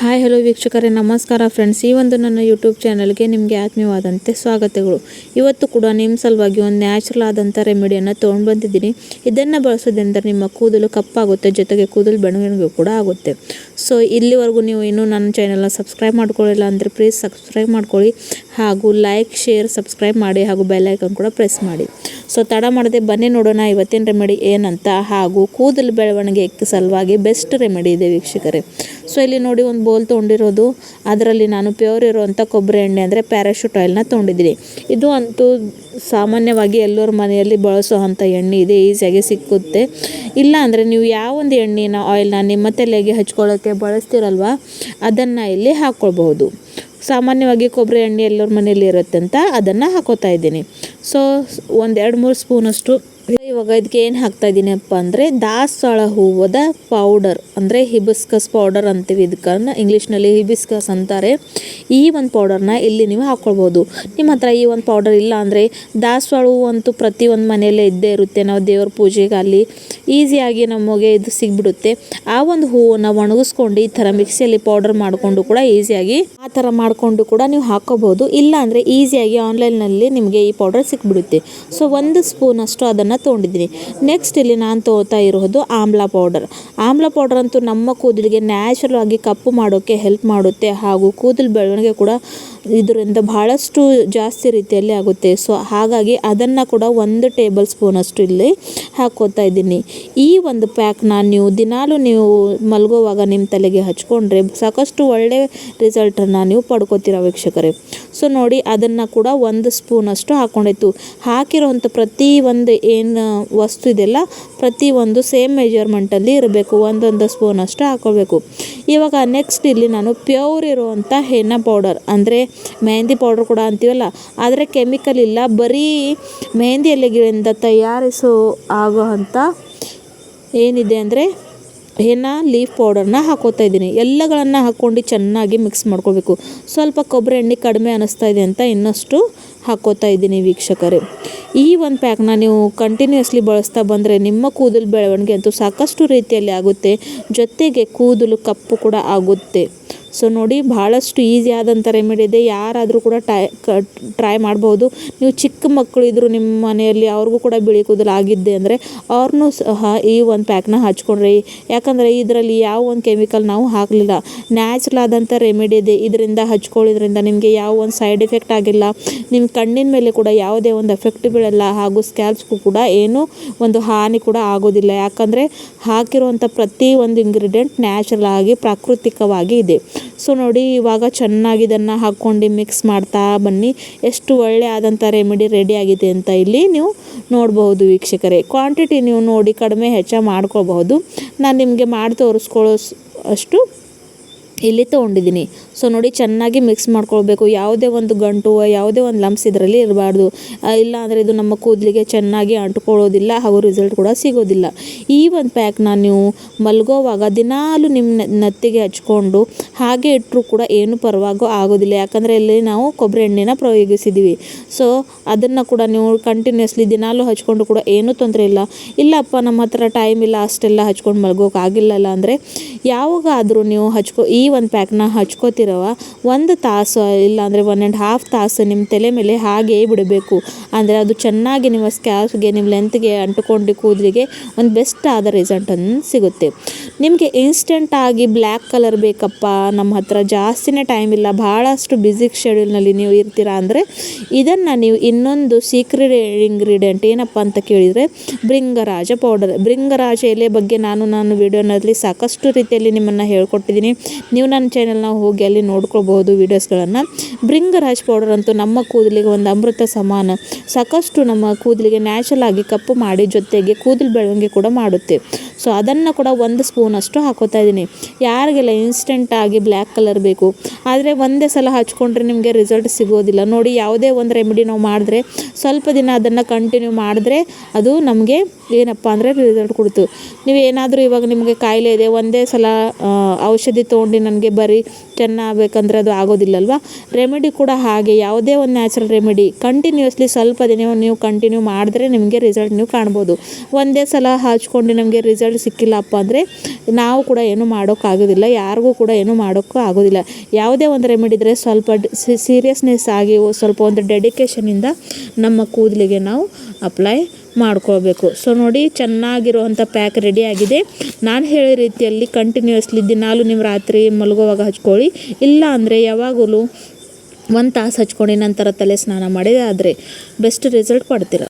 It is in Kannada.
ಹಾಯ್ ಹಲೋ ವೀಕ್ಷಕರೇ, ನಮಸ್ಕಾರ ಫ್ರೆಂಡ್ಸ್ ಈ ಒಂದು ನನ್ನ ಯೂಟ್ಯೂಬ್ ಚಾನಲ್ಗೆ ನಿಮಗೆ ಆತ್ಮೀಯವಾದಂತೆ ಸ್ವಾಗತಗಳು. ಇವತ್ತು ಕೂಡ ನಿಮ್ಮ ಸಲುವಾಗಿ ಒಂದು ನ್ಯಾಚುರಲ್ ಆದಂಥ ರೆಮಿಡಿಯನ್ನು ತೊಗೊಂಡು ಬಂದಿದ್ದೀನಿ. ಇದನ್ನು ಬಳಸೋದ್ರಿಂದ ನಿಮ್ಮ ಕೂದಲು ಕಪ್ಪಾಗುತ್ತೆ, ಜೊತೆಗೆ ಕೂದಲು ಬೆಳವಣಿಗೆ ಕೂಡ ಆಗುತ್ತೆ. ಸೊ ಇಲ್ಲಿವರೆಗೂ ನೀವು ಇನ್ನೂ ನನ್ನ ಚಾನಲ್ನ ಸಬ್ಸ್ಕ್ರೈಬ್ ಮಾಡ್ಕೊಳ್ಳಿಲ್ಲ ಅಂದರೆ ಪ್ಲೀಸ್ ಸಬ್ಸ್ಕ್ರೈಬ್ ಮಾಡ್ಕೊಳ್ಳಿ. ಹಾಗೂ ಲೈಕ್ ಶೇರ್ ಸಬ್ಸ್ಕ್ರೈಬ್ ಮಾಡಿ ಹಾಗೂ ಬೆಲ್ಲೈಕನ್ ಕೂಡ ಪ್ರೆಸ್ ಮಾಡಿ. ಸೊ ತಡ ಮಾಡದೆ ಬನ್ನಿ ನೋಡೋಣ ಇವತ್ತಿನ ರೆಮಿಡಿ ಏನಂತ. ಹಾಗೂ ಕೂದಲು ಬೆಳವಣಿಗೆ ಸಲುವಾಗಿ ಬೆಸ್ಟ್ ರೆಮಿಡಿ ಇದೆ ವೀಕ್ಷಕರೇ. ಸೊ ಇಲ್ಲಿ ನೋಡಿ ಒಂದು ಬೋಲ್ ತೊಗೊಂಡಿರೋದು. ಅದರಲ್ಲಿ ನಾನು ಪ್ಯೂರ್ ಇರುವಂಥ ಕೊಬ್ಬರಿ ಎಣ್ಣೆ ಅಂದರೆ ಪ್ಯಾರಾಶೂಟ್ ಆಯಿಲ್ನ ತೊಗೊಂಡಿದ್ದೀನಿ. ಇದು ಅಂತೂ ಸಾಮಾನ್ಯವಾಗಿ ಎಲ್ಲರ ಮನೆಯಲ್ಲಿ ಬಳಸೋ ಎಣ್ಣೆ ಇದೆ, ಈಸಿಯಾಗಿ ಸಿಕ್ಕುತ್ತೆ. ಇಲ್ಲ ಅಂದರೆ ನೀವು ಯಾವ ಒಂದು ಎಣ್ಣೆನ ಆಯಿಲ್ನ ನಿಮ್ಮ ತಲೆಗೆ ಹಚ್ಕೊಳ್ಳೋಕ್ಕೆ ಬಳಸ್ತಿರಲ್ವ, ಅದನ್ನು ಇಲ್ಲಿ ಹಾಕ್ಕೊಳ್ಬಹುದು ಸಾಮಾನ್ಯವಾಗಿ ಕೊಬ್ಬರಿ ಎಣ್ಣೆ ಎಲ್ಲರ ಮನೆಯಲ್ಲಿ ಇರುತ್ತೆ ಅಂತ ಅದನ್ನು ಹಾಕೋತಾ ಇದ್ದೀನಿ. ಸೊ ಒಂದು ಎರಡು ಮೂರು ಸ್ಪೂನಷ್ಟು ಇವಾಗ ಇದಕ್ಕೆ ಏನು ಹಾಕ್ತಾ ಇದ್ದೀನಪ್ಪ ಅಂದರೆ ದಾಸವಾಳ ಹೂವದ ಪೌಡರ್ ಅಂದರೆ ಹಿಬಿಸ್ಕಸ್ ಪೌಡರ್ ಅಂತೀವಿ ಇದಕ್ಕನ್ನು. ಇಂಗ್ಲೀಷ್ನಲ್ಲಿ ಹಿಬಿಸ್ಕಸ್ ಅಂತಾರೆ. ಈ ಒಂದು ಪೌಡರ್ನ ಇಲ್ಲಿ ನೀವು ಹಾಕ್ಕೊಳ್ಬೋದು ನಿಮ್ಮ ಹತ್ರ ಈ ಒಂದು ಪೌಡರ್ ಇಲ್ಲ ಅಂದರೆ ದಾಸವಾಳ ಹೂವು ಅಂತೂ ಪ್ರತಿ ಒಂದು ಮನೆಯಲ್ಲೇ ಇದ್ದೇ ಇರುತ್ತೆ. ನಾವು ದೇವ್ರ ಪೂಜೆಗಾಗಲಿ ಈಸಿಯಾಗಿ ನಮಗೆ ಇದು ಸಿಗ್ಬಿಡುತ್ತೆ. ಆ ಒಂದು ಹೂವನ್ನು ಒಣಗಿಸ್ಕೊಂಡು ಈ ಥರ ಮಿಕ್ಸಿಯಲ್ಲಿ ಪೌಡರ್ ಮಾಡಿಕೊಂಡು ಕೂಡ ಈಸಿಯಾಗಿ ಆ ಥರ ಮಾಡಿಕೊಂಡು ಕೂಡ ನೀವು ಹಾಕೋಬೋದು ಇಲ್ಲ ಅಂದರೆ ಈಸಿಯಾಗಿ ಆನ್ಲೈನ್ನಲ್ಲಿ ನಿಮಗೆ ಈ ಪೌಡರ್ ಸಿಕ್ಬಿಡುತ್ತೆ ಸೊ ಒಂದು ಸ್ಪೂನ್ ಅಷ್ಟು ಅದನ್ನು ತೊಗೊಂಡಿದ್ದೀನಿ. ನೆಕ್ಸ್ಟ್ ಇಲ್ಲಿ ನಾನು ತೊಗೋತಾ ಇರೋದು ಆಮ್ಲ ಪೌಡರ್ ಆಮ್ಲ ಪೌಡರ್ ಅಂತೂ ನಮ್ಮ ಕೂದಲಿಗೆ ನ್ಯಾಚುರಲ್ ಆಗಿ ಕಪ್ಪು ಮಾಡೋಕ್ಕೆ ಹೆಲ್ಪ್ ಮಾಡುತ್ತೆ ಹಾಗೂ ಕೂದಲು ಬೆಳವಣಿಗೆ ಕೂಡ ಇದರಿಂದ ಬಹಳಷ್ಟು ಜಾಸ್ತಿ ರೀತಿಯಲ್ಲಿ ಆಗುತ್ತೆ. ಸೊ ಹಾಗಾಗಿ ಅದನ್ನು ಕೂಡ ಒಂದು ಟೇಬಲ್ ಸ್ಪೂನಷ್ಟು ಇಲ್ಲಿ ಹಾಕ್ಕೋತಾ ಇದ್ದೀನಿ. ಈ ಒಂದು ಪ್ಯಾಕ್ನ ನೀವು ದಿನಾಲೂ ನೀವು ಮಲಗುವಾಗ ನಿಮ್ಮ ತಲೆಗೆ ಹಚ್ಕೊಂಡ್ರೆ ಸಾಕಷ್ಟು ಒಳ್ಳೆಯ ರಿಸಲ್ಟನ್ನು ನೀವು ಪಡ್ಕೋತೀರ ವೀಕ್ಷಕರೇ. ಸೊ ನೋಡಿ ಅದನ್ನು ಕೂಡ ಒಂದು ಸ್ಪೂನಷ್ಟು ಹಾಕ್ಕೊಂಡಾಯ್ತು ಹಾಕಿರೋವಂಥ ಪ್ರತಿ ಒಂದು ಏನು ವಸ್ತು ಇದೆಯಲ್ಲ, ಪ್ರತಿ ಒಂದು ಸೇಮ್ ಮೆಜರ್ಮೆಂಟಲ್ಲಿ ಇರಬೇಕು. ಒಂದೊಂದು ಸ್ಪೂನಷ್ಟು ಹಾಕ್ಕೊಳ್ಬೇಕು ಇವಾಗ ನೆಕ್ಸ್ಟ್ ಇಲ್ಲಿ ನಾನು ಪ್ಯೂರ್ ಇರುವಂಥ ಹೆನ್ನ ಪೌಡರ್ ಅಂದರೆ ಮೆಹಂದಿ ಪೌಡರ್ ಕೂಡ ಅಂತೀವಲ್ಲ, ಆದರೆ ಕೆಮಿಕಲ್ ಇಲ್ಲ, ಬರೀ ಮೆಹಂದಿ ಎಲೆಗಳಿಂದ ತಯಾರಿಸೋ ಆಗುವಂಥ ಏನಿದೆ ಅಂದರೆ ಹೆನ್ನ ಲೀಫ್ ಪೌಡರ್ನ ಹಾಕೋತಾ ಇದ್ದೀನಿ. ಎಲ್ಲಗಳನ್ನು ಹಾಕ್ಕೊಂಡು ಚೆನ್ನಾಗಿ ಮಿಕ್ಸ್ ಮಾಡ್ಕೋಬೇಕು. ಸ್ವಲ್ಪ ಕೊಬ್ಬರಿ ಎಣ್ಣೆ ಕಡಿಮೆ ಅನ್ನಿಸ್ತಾ ಇದೆ ಅಂತ ಇನ್ನಷ್ಟು ಹಾಕೋತಾ ಇದ್ದೀನಿ ವೀಕ್ಷಕರೇ. ಈ ಒಂದು ಪ್ಯಾಕ್ನ ನೀವು ಕಂಟಿನ್ಯೂಸ್ಲಿ ಬಳಸ್ತಾ ಬಂದರೆ ನಿಮ್ಮ ಕೂದಲು ಬೆಳವಣಿಗೆ ಅಂತೂ ಸಾಕಷ್ಟು ರೀತಿಯಲ್ಲಿ ಆಗುತ್ತೆ. ಜೊತೆಗೆ ಕೂದಲು ಕಪ್ಪು ಕೂಡ ಆಗುತ್ತೆ. ಸೊ ನೋಡಿ, ಭಾಳಷ್ಟು ಈಸಿ ಆದಂಥ ರೆಮಿಡಿ ಇದೆ. ಯಾರಾದರೂ ಕೂಡ ಟೈ ಟ್ರೈ ಮಾಡ್ಬೋದು. ನೀವು ಚಿಕ್ಕ ಮಕ್ಕಳು ಇದ್ದರು ನಿಮ್ಮ ಮನೆಯಲ್ಲಿ ಅವ್ರಿಗೂ ಕೂಡ ಬಿಳಿ ಕೂದಲು ಆಗಿದ್ದೆ ಅಂದರೆ ಅವ್ರನ್ನೂ ಸಹ ಈ ಒಂದು ಪ್ಯಾಕ್ನ ಹಚ್ಕೊಂಡ್ರಿ. ಯಾಕಂದರೆ ಇದರಲ್ಲಿ ಯಾವ ಒಂದು ಕೆಮಿಕಲ್ ನಾವು ಹಾಕಲಿಲ್ಲ. ನ್ಯಾಚುರಲ್ ಆದಂಥ ರೆಮಿಡಿ ಇದೆ. ಇದರಿಂದ ಹಚ್ಕೊಳ್ಳೋದ್ರಿಂದ ನಿಮಗೆ ಯಾವ ಒಂದು ಸೈಡ್ ಎಫೆಕ್ಟ್ ಆಗಿಲ್ಲ. ನಿಮ್ಮ ಕಣ್ಣಿನ ಮೇಲೆ ಕೂಡ ಯಾವುದೇ ಒಂದು ಎಫೆಕ್ಟ್ ಬೀಳಲ್ಲ. ಹಾಗೂ ಸ್ಕ್ಯಾಲ್ಪ್ಸ್ಗೂ ಕೂಡ ಏನೂ ಒಂದು ಹಾನಿ ಕೂಡ ಆಗೋದಿಲ್ಲ. ಯಾಕಂದರೆ ಹಾಕಿರುವಂಥ ಪ್ರತಿ ಒಂದು ಇಂಗ್ರೀಡಿಯೆಂಟ್ ನ್ಯಾಚುರಲ್ ಆಗಿ, ಪ್ರಾಕೃತಿಕವಾಗಿ ಇದೆ. ಸೊ ನೋಡಿ, ಇವಾಗ ಚೆನ್ನಾಗಿ ಇದನ್ನು ಹಾಕ್ಕೊಂಡು ಮಿಕ್ಸ್ ಮಾಡ್ತಾ ಬನ್ನಿ. ಎಷ್ಟು ಒಳ್ಳೆ ಆದಂಥ ರೆಮಿಡಿ ರೆಡಿ ಆಗಿದೆ ಅಂತ ಇಲ್ಲಿ ನೀವು ನೋಡಬಹುದು ವೀಕ್ಷಕರೇ. ಕ್ವಾಂಟಿಟಿ ನೀವು ನೋಡಿ ಕಡಿಮೆ ಹೆಚ್ಚ ಮಾಡ್ಕೋಬಹುದು. ನಾನು ನಿಮಗೆ ಮಾಡಿ ತೋರಿಸ್ಕೊಳ್ಳೋ ಅಷ್ಟು ಇಲ್ಲಿ ತೊಗೊಂಡಿದ್ದೀನಿ. ಸೊ ನೋಡಿ, ಚೆನ್ನಾಗಿ ಮಿಕ್ಸ್ ಮಾಡ್ಕೊಳ್ಬೇಕು. ಯಾವುದೇ ಒಂದು ಗಂಟು ಯಾವುದೇ ಒಂದು ಲಂಪ್ಸ್ ಇದರಲ್ಲಿ ಇರಬಾರ್ದು. ಇಲ್ಲ ಅಂದರೆ ಇದು ನಮ್ಮ ಕೂದಲಿಗೆ ಚೆನ್ನಾಗಿ ಅಂಟ್ಕೊಳ್ಳೋದಿಲ್ಲ, ಹಾಗೂ ರಿಸಲ್ಟ್ ಕೂಡ ಸಿಗೋದಿಲ್ಲ. ಈ ಒಂದು ಪ್ಯಾಕ್ನ ನೀವು ಮಲಗೋವಾಗ ದಿನಾಲು ನಿಮ್ಮ ನತ್ತಿಗೆ ಹಚ್ಕೊಂಡು ಹಾಗೆ ಇಟ್ಟರೂ ಕೂಡ ಏನು ಪರವಾಗೋ ಆಗೋದಿಲ್ಲ. ಯಾಕಂದರೆ ಇಲ್ಲಿ ನಾವು ಕೊಬ್ಬರಿ ಎಣ್ಣೆನ ಪ್ರಯೋಗಿಸಿದ್ದೀವಿ ಸೊ ಅದನ್ನು ಕೂಡ ನೀವು ಕಂಟಿನ್ಯೂಸ್ಲಿ ದಿನಾಲೂ ಹಚ್ಕೊಂಡು ಕೂಡ ಏನೂ ತೊಂದರೆ ಇಲ್ಲ. ಇಲ್ಲಪ್ಪ, ನಮ್ಮ ಹತ್ರ ಟೈಮ್ ಇಲ್ಲ, ಅಷ್ಟೆಲ್ಲ ಹಚ್ಕೊಂಡು ಮಲಗೋಕ್ಕಾಗಿಲ್ಲಲ್ಲ ಅಂದರೆ ಯಾವಾಗಾದರೂ ನೀವು ಹಚ್ಕೊ, ಈ ಒಂದು ಪ್ಯಾಕ್ನ ಹಚ್ಕೋತಿರವ ಒಂದು ತಾಸು ಇಲ್ಲ ಅಂದರೆ ಒನ್ ಆ್ಯಂಡ್ ಹಾಫ್ ತಾಸು ನಿಮ್ಮ ತಲೆ ಮೇಲೆ ಹಾಗೇ ಬಿಡಬೇಕು. ಅಂದರೆ ಅದು ಚೆನ್ನಾಗಿ ನಿಮ್ಮ ಸ್ಕ್ಯಾಲ್ಫ್ಗೆ ನಿಮ್ಮ ಲೆಂತ್ಗೆ ಅಂಟುಕೊಂಡು ಕೂದಲಿಗೆ ಒಂದು ಬೆಸ್ಟ್ ಆದ ರಿಸಲ್ಟನ್ನು ಸಿಗುತ್ತೆ. ನಿಮಗೆ ಇನ್ಸ್ಟೆಂಟಾಗಿ ಬ್ಲ್ಯಾಕ್ ಕಲರ್ ಬೇಕಪ್ಪ. ನಮ್ಮ ಹತ್ರ ಜಾಸ್ತಿನೇ ಟೈಮ್ ಇಲ್ಲ. ಭಾಳಷ್ಟು ಬ್ಯುಸಿ ಶೆಡ್ಯೂಲ್ನಲ್ಲಿ ನೀವು ಇರ್ತೀರಾ ಅಂದರೆ ಇದನ್ನು ನೀವು ಇನ್ನೊಂದು ಸೀಕ್ರೆಟ್ ಇಂಗ್ರೀಡಿಯೆಂಟ್ ಏನಪ್ಪ ಅಂತ ಕೇಳಿದರೆ ಭೃಂಗರಾಜ ಪೌಡರ್ ಭೃಂಗರಾಜ ಎಲೆ ಬಗ್ಗೆ ನಾನು ನಾನು ವಿಡಿಯೋನಲ್ಲಿ ಸಾಕಷ್ಟು ರೀತಿಯಲ್ಲಿ ನಿಮ್ಮನ್ನು ಹೇಳ್ಕೊಟ್ಟಿದ್ದೀನಿ. ನೀವು ನನ್ನ ಚಾನೆಲ್ನ ಹೋಗಿ ಅಲ್ಲಿ ನೋಡ್ಕೊಳ್ಬಹುದು ವೀಡಿಯೋಸ್ಗಳನ್ನು. ಭೃಂಗರಾಜ್ ಪೌಡರ್ ಅಂತೂ ನಮ್ಮ ಕೂದಲಿಗೆ ಒಂದು ಅಮೃತ ಸಮಾನ. ಸಾಕಷ್ಟು ನಮ್ಮ ಕೂದಲಿಗೆ ನ್ಯಾಚುರಲ್ ಆಗಿ ಕಪ್ಪು ಮಾಡಿ ಜೊತೆಗೆ ಕೂದಲು ಬೆಳವಣಿಗೆ ಕೂಡ ಮಾಡುತ್ತೆ. ಸೊ, ಅದನ್ನು ಕೂಡ ಒಂದು ಸ್ಪೂನ್ ಅಷ್ಟು ಹಾಕೋತಾ ಇದ್ದೀನಿ. ಯಾರಿಗೆಲ್ಲ ಇನ್ಸ್ಟೆಂಟಾಗಿ ಬ್ಲ್ಯಾಕ್ ಕಲರ್ ಬೇಕು, ಆದರೆ ಒಂದೇ ಸಲ ಹಚ್ಕೊಂಡ್ರೆ ನಿಮಗೆ ರಿಸಲ್ಟ್ ಸಿಗೋದಿಲ್ಲ. ನೋಡಿ, ಯಾವುದೇ ಒಂದು ರೆಮಿಡಿ ನಾವು ಮಾಡಿದ್ರೆ, ಸ್ವಲ್ಪ ದಿನ ಅದನ್ನು ಕಂಟಿನ್ಯೂ ಮಾಡಿದ್ರೆ ಅದು ನಮಗೆ ಏನಪ್ಪ ಅಂದರೆ ರಿಸಲ್ಟ್ ಕೊಡ್ತು ನೀವು ಏನಾದರೂ ಇವಾಗ ನಿಮಗೆ ಕಾಯಿಲೆ ಇದೆ, ಒಂದೇ ಸಲ ಔಷಧಿ ತೊಗೊಂಡು ನನಗೆ ಬರೀ ಚೆನ್ನ ಆಗಬೇಕಂದ್ರೆ ಅದು ಆಗೋದಿಲ್ಲಲ್ವಾ? ರೆಮಿಡಿ ಕೂಡ ಹಾಗೆ, ಯಾವುದೇ ಒಂದು ನ್ಯಾಚುರಲ್ ರೆಮಿಡಿ ಕಂಟಿನ್ಯೂಸ್ಲಿ ಸ್ವಲ್ಪ ದಿನ ನೀವು ಕಂಟಿನ್ಯೂ ಮಾಡಿದ್ರೆ ನಿಮಗೆ ರಿಸಲ್ಟ್ ನೀವು ಕಾಣ್ಬೋದು. ಒಂದೇ ಸಲ ಹಚ್ಕೊಂಡು ನಮಗೆ ರಿಸಲ್ಟ್ ಸಿಕ್ಕಿಲ್ಲಪ್ಪ ಅಂದರೆ ನಾವು ಕೂಡ ಏನು ಮಾಡೋಕ್ಕಾಗೋದಿಲ್ಲ, ಯಾರಿಗೂ ಕೂಡ ಏನು ಮಾಡೋಕ್ಕೂ ಆಗೋದಿಲ್ಲ. ಯಾವುದೇ ಒಂದು ರೆಮಿಡಿ ಇದ್ದರೆ ಸ್ವಲ್ಪ ಸೀರಿಯಸ್ನೆಸ್ ಆಗಿ ಸ್ವಲ್ಪ ಒಂದು ಡೆಡಿಕೇಶನಿಂದ ನಮ್ಮ ಕೂದಲಿಗೆ ನಾವು ಅಪ್ಲೈ ಮಾಡ್ಕೋಬೇಕು ಸೊ ನೋಡಿ ಚೆನ್ನಾಗಿರುವಂಥ ಪ್ಯಾಕ್ ರೆಡಿ ಆಗಿದೆ. ನಾನು ಹೇಳೋ ರೀತಿಯಲ್ಲಿ ಕಂಟಿನ್ಯೂಸ್ಲಿ ದಿನಾಲು ನೀವು ರಾತ್ರಿ ಮಲಗುವಾಗ ಹಚ್ಕೊಳ್ಳಿ. ಇಲ್ಲ ಅಂದರೆ ಯಾವಾಗಲೂ ಒಂದು ತಾಸು ಹಚ್ಕೊಂಡು ನಂತರ ತಲೆ ಸ್ನಾನ ಮಾಡಿದ್ರೆ ಆದರೆ ಬೆಸ್ಟ್ ರಿಸಲ್ಟ್ ಕೊಡ್ತೀರ